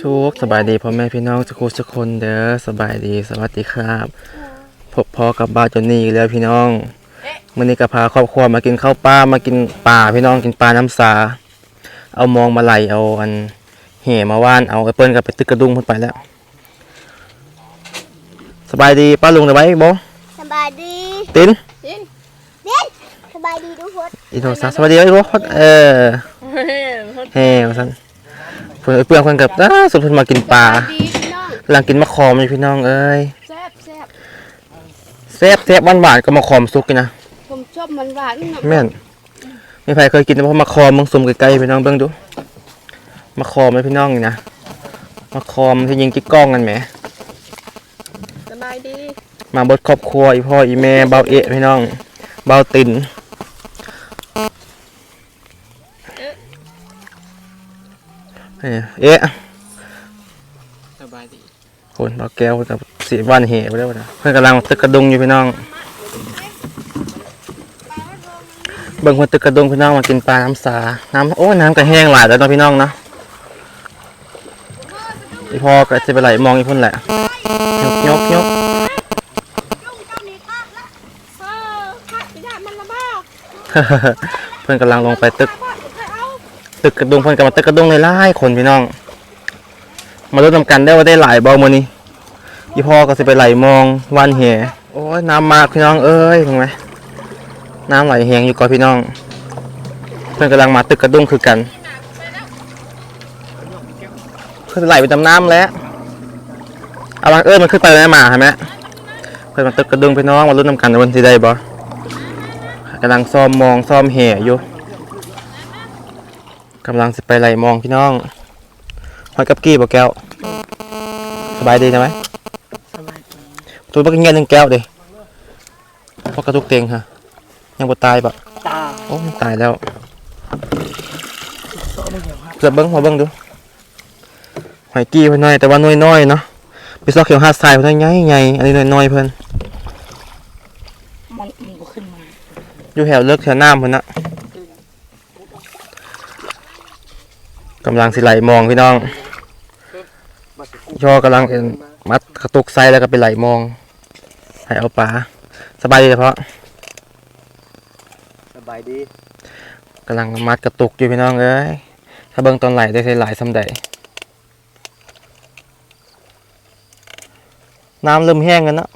สุขสบายดีพ่อแม่พี่น้องทุกคนทุกคนเด้อสบายดีสวัสดีครับพบพอกับบ้านจนนี่อีกแล้วพี่น้องมื้อนี้ก็พาครอบครัวมากินข้าวปลามากินปลาพี่น้องกินปลาน้ำสา เอามองมาไหลเอาอันแห่มาว่านเอาแอปเปิ้ลกับไปตึกกระดุงพุ่นไปแล้ว สบายดีป้าลุงได้ไว้บ่สบายดีตินเด่นสบายดีทุกคนอีโทรศัพท์สวัสดีไว้บ่เออแห่ว่าซั่น เพิ่นเอาเปลืองเพิ่นกับอ้าสุดเพิ่นมากินปลาดีพี่น้องกำลังกินมะขอมอยู่พี่น้องเอ้ยแซ่บแซ่บแซ่บแซ่บหวานหวานๆก็มะขอมสุกนี่นะผมชอบมันหวานนะแม่นมีใครเคยกินแต่พอมะขอมมึงซุ่มไกลๆพี่น้องเบิ่งดูมะขอมไหมพี่น้องนี่นะมะขอมที่ยิงจิกกล้องกันแหม สบายดี มาบดครอบครัวอีพ่ออีแม่เบาเอะพี่น้องเบาติน เอ๊ะเอ๊ะสบายดีคนเบาแก้วกับสีวันเหไปแล้วนะเพื่อนกำลังตึกกระดุงอยู่พี่น้อง เบิ่งคนตึกกระดุงพี่น้องมากินปลาน้ำสา น้ำโอ้ยน้ำก็แห้งหลายแล้วเนาะพี่น้องเนาะอีพ่อก็จะไปไหลมองอีพุ่นแหละยกยกยกเออคัดไปได้มันละบ้าเพื่อนกำลังลงไปตึกพ่อจะเอา ตึกกระดุงเพื่นกำลังตึกกระดุงเลยไล่คนพี่น้อง มาลุ้นำกันได้ว่าได้หลายบอมือนี้อีพ่อก็จะไปไหลมองวันแห่โอ้ยน้ำมากพี่น้องเอ้ยเห็นไหมน้ำไหลแหงอยู่ก่อนพี่น้อง เพื่อนกำลังมาตึกกระดุงคือกัน เพื่อนไหลไปตามน้ำแล้วเอาลังเอ้ยมันขึ้นไปแล้วหมาเห็นไหมเพื่อนมาตึกกระดุงพี่น้องมาลุ้นนำกันว่าวันที่ได้บ่กำลังซ้อมมองซ้อมแห่อยู่ กำลังสิไปไหลมองพี่น้องหอยกับกี้บ่แก้ว สบายดีใช่ไหมสบายดีตัวบักเงี้ยหนึ่งแก้วดิพวกกระทุกเต็งฮะยังบ่ตายปะตาโอ้มันตายแล้วเกือบเบิ้งหัวเบิ้งดูหอยกี้เพิ่นน้อยแต่ว่าน้อยๆเนาะไปซอกเขียวหาดทรายเพิ่นน้อยใหญ่ๆอันนี้น้อยๆเพิ่นมันมันก็ขึ้นมาอยู่แถวเลิกแถวน้ำเพิ่นน่ะ กำลังสิไหลมองพี่น้องย่อกำลังเอ็นมัดกระตุกไซแล้วก็ไปไหลมองให้เอาปลาสบายดีเฉพาะสบายดีกำลังมัดกระตุกอยู่พี่น้องเอ้ยถ้าเบิ่งตอนไหลได้ใส่หลายสำใดน้ำเริ่มแห้งกันเนาะ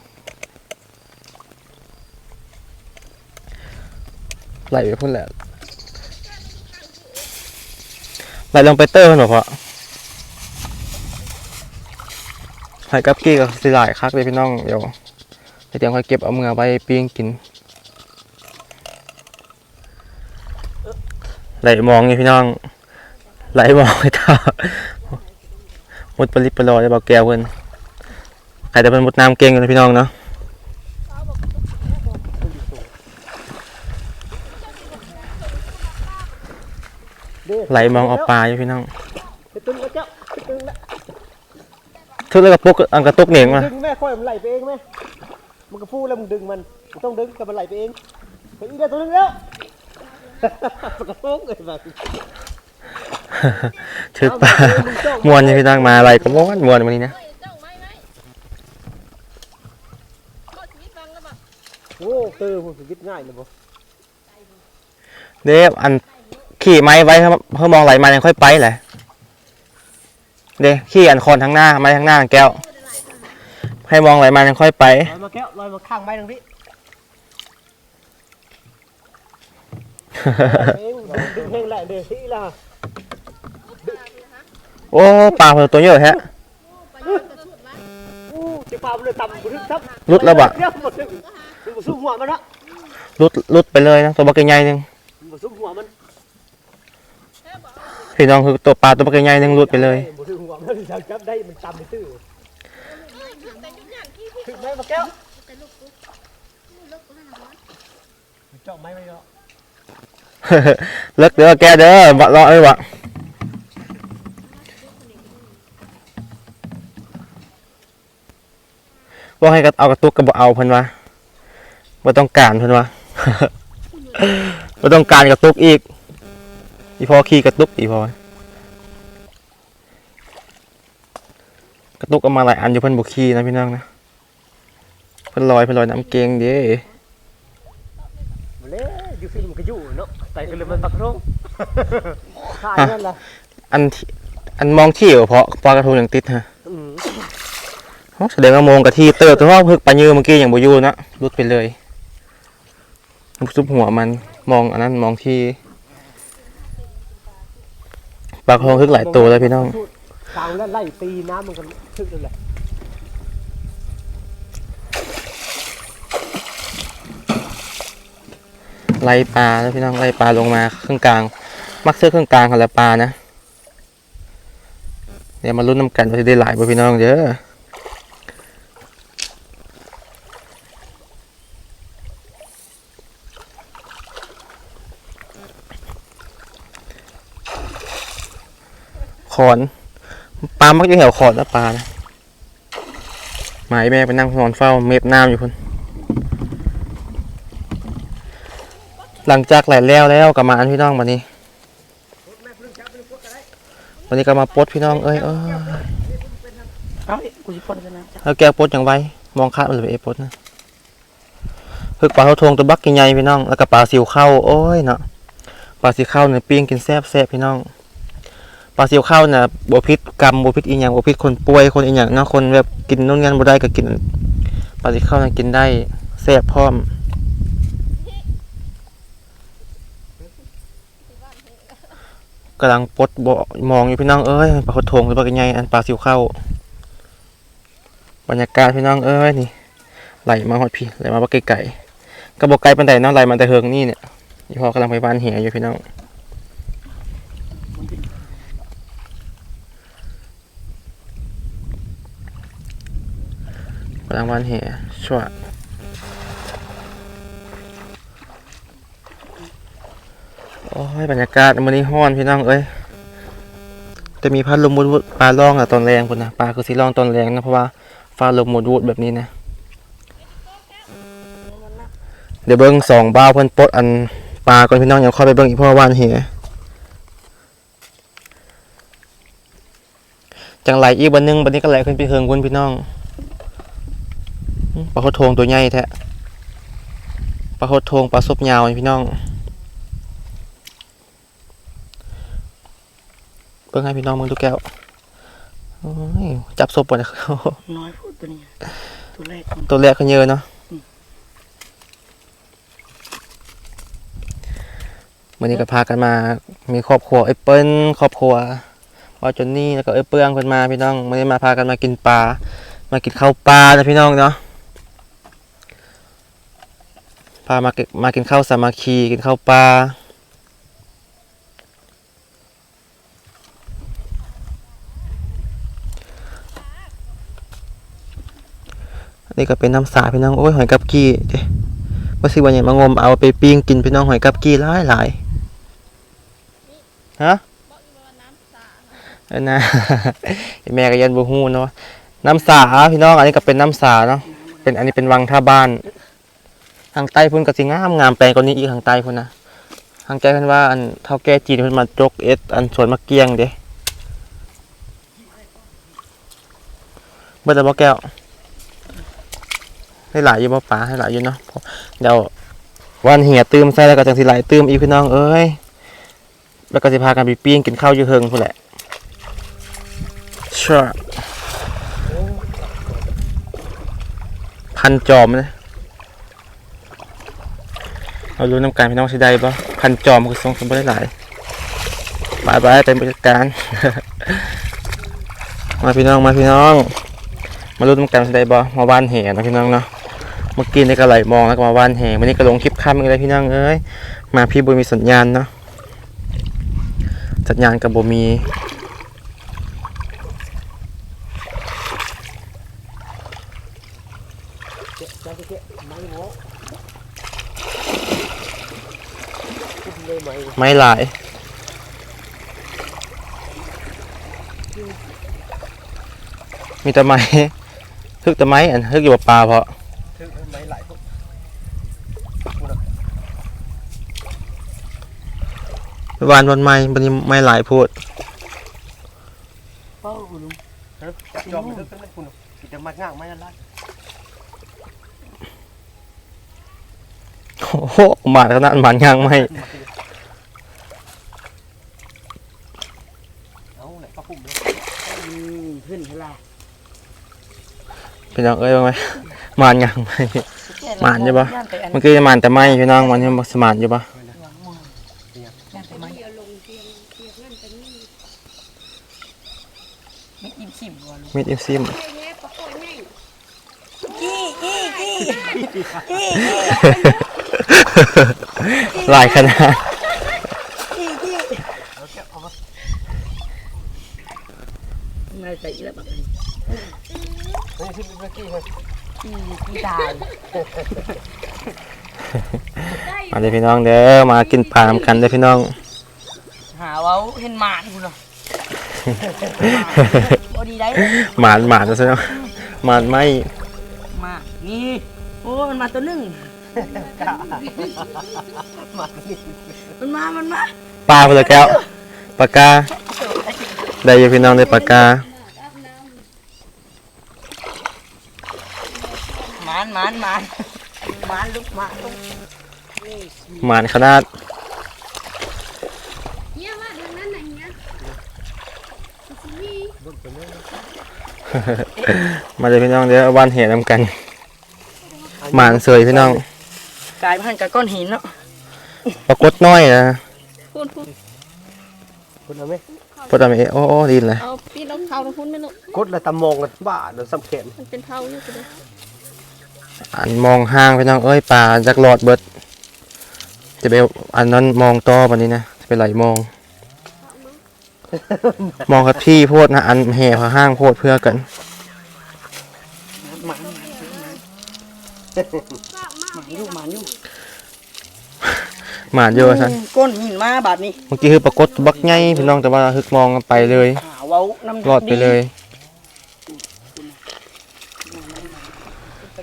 ไหลไปพุ่นแหละ ไหลลงไปเตอร์เพิ่นบ่พอหอยกับกี้กับสิหลายคักเลยพี่น้องเดี๋ยวเดี๋ยวค่อยเก็บเอาเมือไปปิ้งกินไหลมองไงพี่น้อง ไหลมองไอ้ท่ามุดปลิปลอได้บอกแก้วเพิ่นใครแต่เป็นมุดน้ำเก่งอยู่นพี่น้องเนาะ ไหลมองเอาปลาอยู่พี่น้องไปตึงก็เจ้าไปตึงละทุกแล้วกระปุกอันกระตุกเหนียงมาดึงแม่ค่อยมันไหลไปเองแม่มันก็ฟูแล้วมึงดึงมันมึงต้องดึงกับมันไหลไปเองไปอีกได้ตัวนึงแล้วมันก็โป๊กเลยแบบถือปลามวนอยู่พี่น้องมาอะไรก็ม้วนมวนวันนี้นะโอ้เตอร์ผมคิดง่ายเลยบ่เด้อัน ขี่ไม้ไว้ครับเพื่อมองไหลมายังค่อยไปแหละเด้ขี่อันคอนทั้งหน้าไม้ทั้งหน้าแก้ว ให้มองไหลมายังค่อยไปลอยมาแก้วลอยมาข้างไม้ตรงนี้เองดึงแห้งแหละเดี๋ยวที่ละโอ้ปลาเพิ่นตัวเยอะแฮะอู้จะปลามันเลยต่ำบุทึกทับรุดแล้วบะเดี๋ยวบุทึกบุซุ่มหัวมันละรุดรุดไปเลยนะตัวบักใหญ่ๆหนึงบุซุ่มหัวมัน พี่น้องคือตัวปลาตัวบักใหญ่หนึงรุดไปเลยบุทึกหัวมันจะจับได้มันต่ำไปตื้อถึงไหมมาแก้วเจาะไม้ไว้เนาะเลิกเด้อแกเด้อบะรอเอ้ยวะว่าให้เอากระตุกกระบอกเอาเพิ่นวะว่าต้องการเพิ่นวะว่าต้องการกระตุกอีก อีพอขี่กระตุกอีพอกระตุกเออกมาหลายอันอยู่เพิ่นบุคีนะพี่น้องนะเพิ่นลอยเพิ่นลอยน้ำเกงเด้มาเลยอยู่ฟิล์มก็อยู่เนาะแต่ก็เลยมันปักโรงถ่ายนั่นล่ะอันที่อันมองที่อยู่เพราะปลากระทงยังติดฮะอืมโอ้แสดงว่ามองกะที่เติบแต่ว่าเพิ่งปลาเยือเมื่อกี้อย่างบ่อยู่นะรุดไปเลยซุบหัวมันมองอันนั้นมองที่ ปลากระทงทึกหลายตัวเลยพี่น้องทางแล้วไล่ตีน้ำมันก็ทึกนั่นแหละไล่ปลาแล้วพี่น้องไล่ปลาลงมาครึ่งกลาง มักเสื้อครึ่งกลางของละปลานะเดี๋ยวมาลุ้นน้ำกันว่าจะได้หลายบ่พี่น้องเด้อ ขอนปลามักจะแถวขอนนะปลานะหมายแม่ไปนั่งนอนเฝ้าเม็ดน้ำอยู่คนหลังจากไหลแล้วแล้วก็มาอันพี่น้องวันนี้ วันนี้ก็มาปลดพี่น้องเอ้ยเอ้ยเอาดิกูจะปนกันนะจ๊ะแล้วแกปลดอย่างไรมองข้ามมันเลยไปเอปลดนะพึกปลาเทาทงตัวบักใหญ่ๆพี่น้องแล้วก็ปลาซิวเข้าโอ้ยเนาะปลาซิวเข้าเนี่ยปิ้งกินแซ่บแซ่บพี่น้อง ปลาซิวเข้านี่ยบัวพิษกรรมบัวพิษอีหยังบัวพิษคนป่วยคนอีหยังเนาะคนแบบกินนู่นงั้นบ่ได้ก็กินปลาซิวเข้านี่ยกินได้แซ่บพร้อมกำลังปดบ่มองอยู่พี่น้องเอ้ยปลาโคดทงหรือปลาไงอันปลาสิวเข้าบรรยากาศพี่น้องเอ้ยนี่ไหลมาฮอดพี่ไหลมาบ่ไกลๆก็บ่ไกลปานใดเนาะไหลมาแต่เฮิงนี่เนี่ยยี่ห้อกำลังไปบ้านเหียอยู่พี่น้อง กำลังบ้านเหียชั่วโอ้ยบรรยากาศมื้อนี้ร้อนพี่น้องเอ้ยจะมีพัดลมวุดปลาล่องอะตอนแรงพุ่นนะปลาคือสิล่องตอนแรงนะเพราะว่าฟ้าลมหมดวูดแบบนี้นะ เดี๋ยวเบิ้งสองบ้าวเพิ่นปดอันปลาก่อนพี่น้องอย่าค่อยไปเบิ้งอีกเพราะว่าว่านเหียจังไหลอีกบันนึงบันนี้ก็ไหลขึ้นไปเฮิงคุณพี่น้อง ปลาโคดโทงตัวใหญ่แท้ปลาโคดโทงปลาซบยาวนี่พี่น้องเบิ้งให้พี่น้องมึงดูแก้วโอ้ยจับศพปะเนี่ยน้อยพูดตัวนี้ตัวแรกมันตัวแรกก็เยอะเนาะวันนี้ก็พากันมา มีครอบครัวไอ้เปิ้ลครอบครัวว่าจนนี่แล้วก็ไอ้เปื้องเพิ่นมาพี่น้องวันนี้มาพากันมากินปลา มากินข้าวปลานะพี่น้องเนาะ พามามากินข้าวสามัคคีกินข้าวปลาอันนี้ก็เป็นน้ำสาพี่น้องโอ้ยหอยกับกี้เด้ว่าสิวันนี้มางมเอาไปปิ้งกินพี่น้องหอยกับกี้หลายหลายฮะนะแม่ก็ยันบูฮู้เนาะน้ำสาพี่น้องอันนี้ก็เป็นน้ำสาเนาะเป็นอันนี้เป็นวังท่าบ้าน ทางใต้พุ่นก็สิงามงามแปลงกว่านี้อีกทางใต้พุ่นนะทางใจเพิ่นว่าอันเท่าแก่จีนเพิ่นมาจกเอ็ดอันสวนมะเกียงเด้เบิดแล้วบ่แก้วให้หลายอยู่บ่ป๋าให้หลายอยู่เนาะเดี๋ยววันเหี่ยตื้มใส่แล้วก็จังสิไหลตื้มอีกพี่น้องเอ้ยแล้วก็สิพากันไปปิ้งกินข้าวอยู่เฮิงพุ่นแหละชัวพันจอมเลย เรารู้น้ำการพี่น้องสิได้บ่พันจอมคือทรงสมบูรณ์หลายบายบายเป็นบริการ มาพี่น้องมาพี่น้อง มาลุ้นกันสิได้บ่มาบ้านแห่นะพี่น้องเนาะเมื่อกี้นี่ก็ไหลมองแล้วก็มาว่านแหวันนี้ก็ลงคลิปค่ำอีกเลยพี่น้องเอ้ยมาพี่บุญมีสัญญาณเนาะสัญญาณกับบุมี ไม่โม้ขึ้นเลยไหมไม่หลายมีแต่ไม้ฮึกแต่ไม้อันฮึกอยู่กับปลาเพราะถึงไหมไหลพวกวานวันไม้บันนี้ไม่หลายพูดเป้าลุงฮะจับจอมไปเลิกกันเลยคุณกินแต่มัดง่างไม่นั่นละ โอ้หมาดขนาดหมานยางไหมเอาไหนก็พุ่มเลยอืมขึ้นเท่าไร่พี่น้องเอ้ยว่าไหมหมานยางไหมหมานใช่ปะย่านไปอันเมื่อกี้หมานแต่ไหมพี่น้องมันยังสมานอยู่ปะมิดอิมสิบวันมีดอิมซิมกี้กี้กี้กี้ หลายขนาดกี้กี้เอาแก้วเอามาไม่ใส่อีกแล้วแบบนี้นี่ที่เมื่อกี้เลยกี้กี้ตายมาเลยพี่น้องเด้อมากินปลานำกันเด้อพี่น้อง หาเว้าเห็นหมาคุณเหรอโอ้ดีได้หมานหมานซะเนาะหมานไหมมานี่โอ้มันมาตัวหนึ่ง มานี่มันมา มันมาปลาไปเลยแก้วปากกา ได้อยู่พี่น้องได้ปากกา หมานหมานหมานหมานลูกหมานลูกหมานขนาดเนี่ยว่าเดือนนั้นไหนเนี่ยสิมีมาเลยพี่น้องเด้อวันเหตุนำกัน หมานเสยพี่น้อง กลายพันธุ์กับก้อนหินเนาะปรากฏน้อยนะพูดพูดคุณเอาไหมพอทำเอโอ้โอ้ดินเลยเอาปีนเอาเท้าตรงพุ่นไม่ลูกกดแล้วตามองกันบ้าเดี๋ยวซ้ำแขนมันเป็นเท้าอยู่กันเลยอันมองห้างพี่น้องเอ้ยปลาจักรลอดเบิด จะไปอันนั้นมองต่อวันนี้นะจะไปไหลมอง มองกับพี่โพดนะอันแห่พาห้างโพดเพื่อกัน หมานหมานหมานอยู่หมานอยู่หมานเยอะสันก้นหินมาบาดนี้เมื่อกี้คือปรากฏบักใหญ่พี่น้องแต่ว่าฮึกมองไปเลยหาเว้าน้ำรอดไปเลย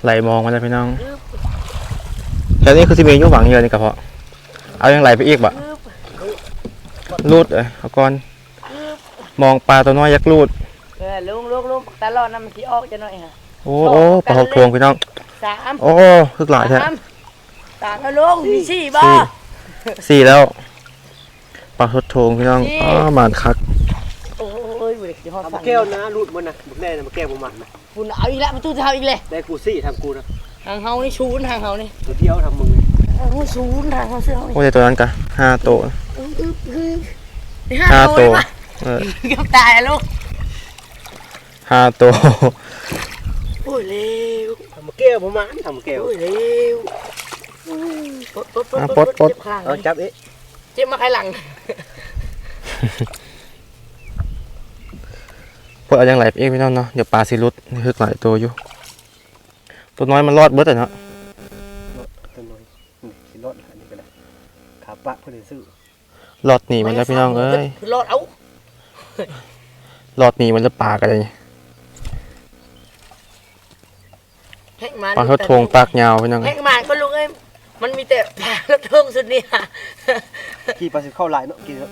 ไหลมองมาแล้วพี่น้องแค่นี้คือสิเมยุหวังเยอะนี่กระเพาะเอายังไหลไปอีกบะลูดเอ้ยเอาก่อนมองปลาตัวน้อยยักษ์ลูดเออลุงลุงลุงตลอดน้ำมันสีออกจะหน่อยฮะโอ้โอ้ปลาหกทวงพี่น้อง สามโอ้ฮึกหลายแท้สามสามแล้วลุงมีสี่บ่สี่สี่แล้วปลาทดทวงพี่น้องสี่อ๋อหมานคักโอ้ยเว้ยเดี๋ยวพอเอาฟัมางแก้วนะรูดมันนะมึงแน่นะมาแก้วประมาณนะคุณเอาอีกแล้วประตูจะเอาอีกเลยได้กูซี่ทำกูนะทางเฮานี่ชูนทางเฮานี่ตัวเดียวทำมึงทางเฮาชูนทางเฮาเสื้อเฮาโอ้ยแต่ตัวนั้นกะห้าโตวนี่ห้าโลโตเลวยปะเออเกือบตายอะลูกห้าโตวโอ้ยเร็วทำ มาแก้วประมาณทำมาแก้วโอ้ยเร็วปดปดอะปลดปลดเจ็บข้างเอาจับเอ๊ะเจ็บมาใครหลังเพื่อเอายังไหลไปอีกพี่น้องเนาะเดี๋ยวปลาสิรุดนี่ฮึกหลายตัวอยู่ ตัวน้อยมันรอดเบิดอะเนาะตัวน้อยนี่สิรอดอันนี้ก็ได้ขาปะเพื่อนซื้อรอดหนีมันแล้วพี่น้องเอ้ยคือรอดเอารอดหนีมันแล้วปลากันเลยแหกมัน ปลาทดทวงปากยาวพี่น้องแหเอ้ยกมันก็ลุงเอ้ยมันมีแต่ปลาทดทวงสุดเนี่ยกี่ปลาสิเข้าลายเนาะกี่เนาะ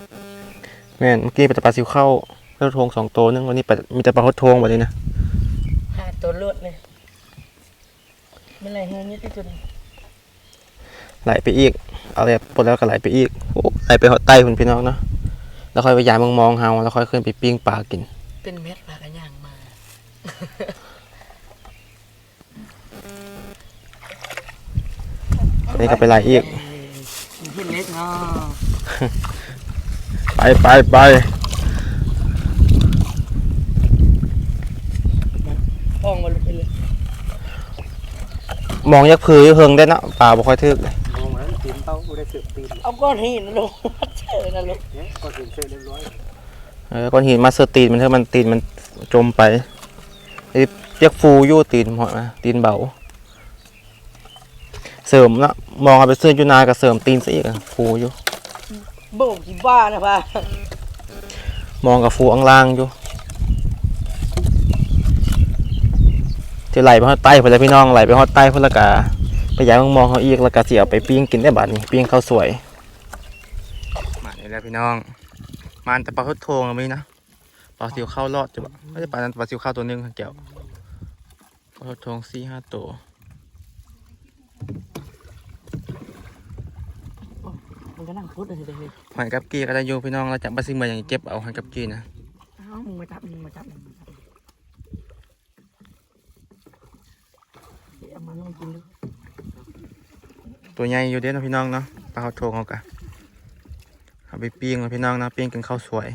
แม่นเมื่อกี้เป็นแต่ปลาซิวเข้าทดทวงสองตัวนึงวันนี้ปลามีแต่ปลาทดทวงแบบนี้นะหาตัวเลือดเลยไม่ไรเงี้ยนี่ที่สุดไหลไปอีกเอาเลยปลดแล้วก็ไหลไปอีกโอ้ไหลไปหอดใต้คุณพี่น้องเนาะแล้วค่อยไปย้ายมองมองๆเฮาแล้วค่อยขึ้นไปปิ้งปลากิน เป็นเม็ดปลากระย่างมา นนี้ก็ไปไหลอีกขึ้นเล็กเนาะไปไปไปห้องมาลุกไปเลยมองยักษ์พือยักษ์เฮิงได้เนาะปลาบ่ค่อยทึกเลยมองมันตีนเต้ากูได้เสือกตีนเอาก้อนหินลงมาเจอนะลูกเนี่ยก็ถึงเสร็จเรียบร้อยเออก้อนหินมาเสอร์ตีนมันเถอะมันตีนมันจมไปไอ้ยักษ์ฟูอยู่ตีนหอยมาตีนเบา เสริมละมองเอาไปเสื้อจุนากับเสริมตีนซะอีกอะฟูอยู่โบ่งกี่บ้านะพ่ามองกับฟูอังล่างอยู่จะไหลไปฮอดใต้เพื่อนพี่น้องไหลไปฮอดใต้เพื่อนละกาไปย้ายมองมองเขาอีกแล้วกาเสียไปปิ้งกินได้บัดนี้ปิ้งข้าวสวยมานี่แล้วพี่น้องมันแต่ปลาทดโทงมีนะปลาซิวเข้ารอดจะบอกไม่ใช่ปลานั้นปลาซิวเข้าตัวหนึงค่ะแก้วปลาทองสี่ห้าตัว มันก็นั่งพุดเลยเฮ้ยหอยกับกี้ก็ได้อยู่พี่น้องเราจับปลาซิวมาอย่างเก็บเอาหอยกับกี้นะเอ้ามึงมาจับมึงมาจับมึงมาจับเดี๋ยวเอามาลองกินดูตัวใหญ่อยู่เด้เนาะพี่น้องเนาะปลาเขาโทงเขากะเอาไปปิ้งเนาะพี่น้องเนาะปิ้งกินข้าวสวย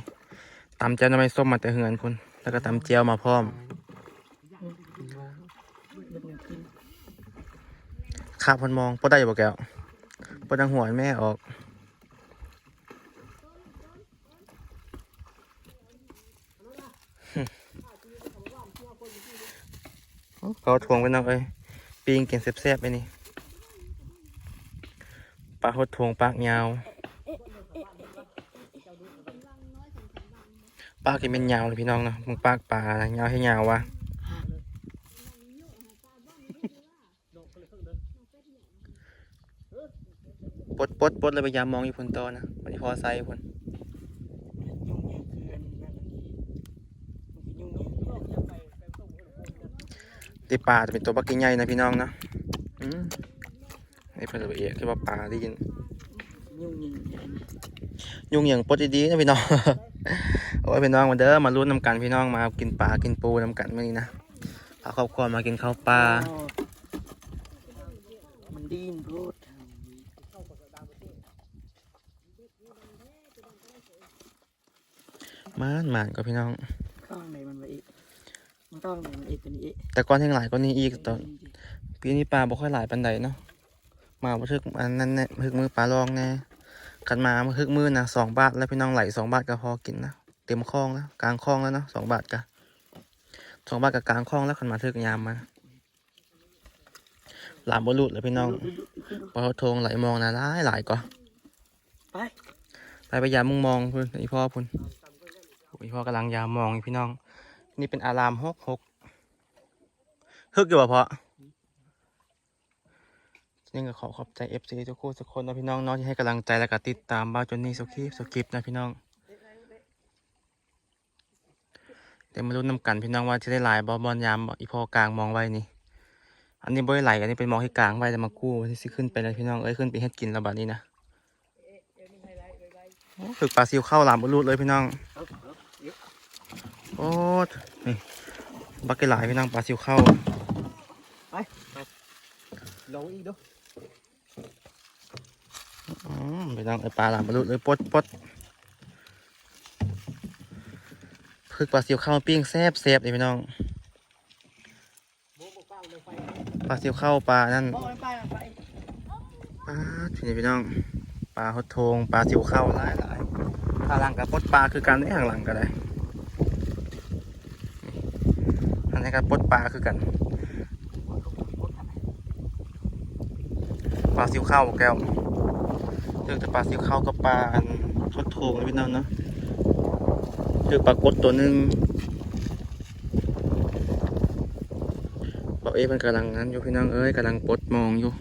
ตำเจียวน้ำมันส้มมาแต่เหือนคุณแล้วก็ตำเจียวมาพร้อมเบิดเงินกินข้าพนมองปดได้อยู่บ่แก้วปดดังหัวให้แม่ออก เขาทวงไปน้องเอ้ยปิ้งกินแซ่บๆไปนี่ปลาหดทวงปากยาวปากกินเป็นยาวเลยพี่น้องเนาะมึงปากปลานะยาวให้ยาววะปดปดปดเลยพยายามมองอยู่พุ่นโตอนะวันพอไซส์พุ่น ยุ่งแย่คืออันนี้นั่นอันนี้มันยุ่งแย่ ตีปลาจะเป็นตัวปลากิ่งใหญ่นะพี่น้องเนาะอืมนี่เพิ่นละเอียดคือว่าปลาได้ยินยุ่งยิงอันนี้ยุ่งอย่างปลดดีๆนะพี่น้อง โอ้ยพี่น้องมาเด้อมาลุ้นน้ำกันพี่น้องมากินปลากินปูน้ำกันมื่อนี้นะพาครอบครัวมากินข้าวปลา มันดีนพูดมานมานก็พี่น้องต้องไหนมันไปอีก มันต้องไหนมันอีกตัวนี้อีกแต่ก่อนที่หลายก็นี่อีกตอนปีนี้ปลาบ่ค่อยหลายปันใดเนาะมาบ่ทึกอันนั้นแน่ทึกมือปลาลองแน่กันมามาทึกมือนะสองบาทแล้วพี่น้องไหลสองบาทก็พอกินนะเต็มคลองแล้วกลางคลองแล้วเนาะสองบาทกะสองบาทกับกลางคลองแล้วขันมาทึกยามมาหลามบรุษแล้วพี่น้องปลาโทงไหลมองนะหลายหลายก็ไปไปไปยามมุงมองพุ่นอีพ่อพุ่นอีพ่อกำลังยามมองอยู่พี่น้อง นี่เป็นอารามหกหกฮึกอยู่ป่ะเพาะนี่ก็ขอขอบใจเอฟซีทุกคู่ทุกคนนะพี่น้องเนาะที่ให้กำลังใจและก็ติดตามบ้าจนนี่สุขีสุกิฟนะพี่น้องเดี๋ยวมาลุ้นนำกันพี่น้องว่าจะได้หลายบอบอลยามบ่อีพ่อกลางมองไว้นี่ อันนี้บ่ได้ไหลอันนี้เป็นมองที่กลางไว้แต่มากู้วันที่สิขึ้นไปเลยพี่น้องเอ้ยขึ้นไปเฮ็ดกินแล้วบัดนี้นะโอ้ฝึกปลาซิวเข้าหลามบรรลุเลยพี่น้อง โอ้นี่บักเกอร์หลายพี่น้องปลาซิวเข้าลองอีกดูอืมพี่น้องไอปลาหลามบรรลุเลยปดปดพึกปลาซิวเข้าปิ้งแซ่บแซ่บเลยพี่น้องปลาซิวเข้าปลานั่นบอกมันไปมันไปปลาพี่พี่น้องปลาหดโทงปลาซิวเข้าหลายหลายข้างหลังกับปดปลาคือกันนี่ข้างหลังก็ได้ อันนี้กับปดปลาคือกันปลาซิวเข้าแก้วเลือกแต่ปลาซิวเข้ากับปลาอันหดโทงพี่น้องเนาะเลือกปลากดตัวหนึ่งบอกเอ๊ะมันกำลังนั้นอยู่พี่น้องเอ้ยกำลังปลดมองอยู่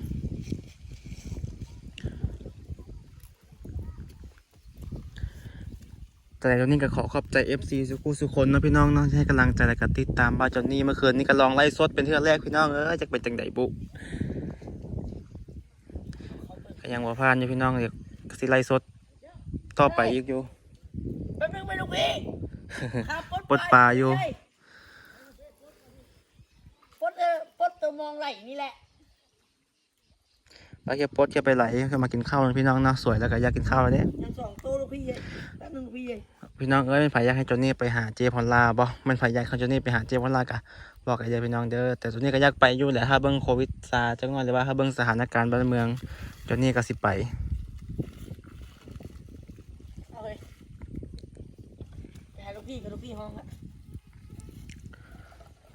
แต่ตอนนี้ก็ขอขอบใจ FC สุกุสุคนเนาะพี่น้องเนาะที่ให้กำลังใจและก็ติดตามบ้าจอนนี่เมื่อคืนนี้ก็ลองไล่สดเป็นเทื่อแรกพี่น้องเอ้ยจะเป็นจังไดบุก็ยังว่าพลาดอยู่พี่น้องเดี๋ยวก็สิไล่สดต่อไปอีกอยู่แป๊บนึงไปลูกพี่ครับปลดปลาอยู่ปลดเออปลดตัวมองไหลนี่แหละแล้วแค่ปลดแค่ไปไหลก็มากินข้าวนะพี่น้องเนาะสวยแล้วก็อยากกินข้าวแล้วเนี่ยยังสองตัวลูกพี่เอ้ยแป๊บนึงลูกพี่เอ้ย พี่น้องเอ้ยมันฝ่ายอยากให้จอนนี่ไปหาเจพอลลาบ่มันฝ่ายอยากให้จอนนี่ไปหาเจพอลลากะบอกกับยายพี่น้องเด้อแต่จอนนี่ก็อยากไปอยู่แหละถ้าเบิ่งโควิดซาจังหวะหรือว่าถ้าเบิ่งสถานการณ์บ้านเมืองจอนนี่ก็สิไปเอาเลยไปหาลูกพี่กับลูกพี่ห้องละ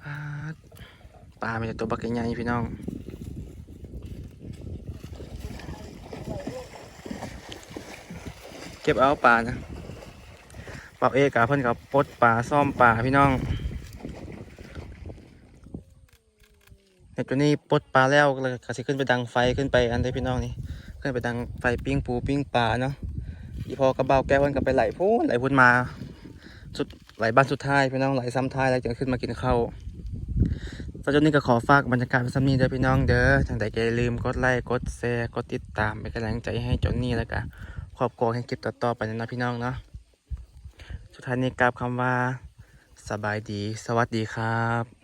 อ่าปลาเป็นตัวบักใหญ่ๆพี่น้องเก็บเอาปลานะ เป่าเอกาเพื่อนกับปดปลาซ่อมปลาพี่น้องเห็ดตัวนี้ปดปลาแล้วเลยก็สิขึ้นไปดังไฟขึ้นไปอันได้พี่น้องนี่ขึ้นไปดังไฟปิ้งปูปิ้งปลาเนาะอีพอกระเบาแก้วมันกับไปไหลพูนไหลพูนมาสุดไหลบ้านสุดท้ายพี่น้องไหลซ้ำท้ายแล้วจึงขึ้นมากินข้าวตอนนี้ก็ขอฝากบรรยากาศซ้ำนี้เด้อพี่น้องเด้อทางแดอย่ลืมกดไลค์กดแชร์กดติดตามเป็นกำลังใจให้จนนี้แล้วก็ครอบครัวให้คลิปต่อๆไปนะพี่น้องเนาะุดท้ายนี้กราบคำว่า สบายดี สวัสดีครับ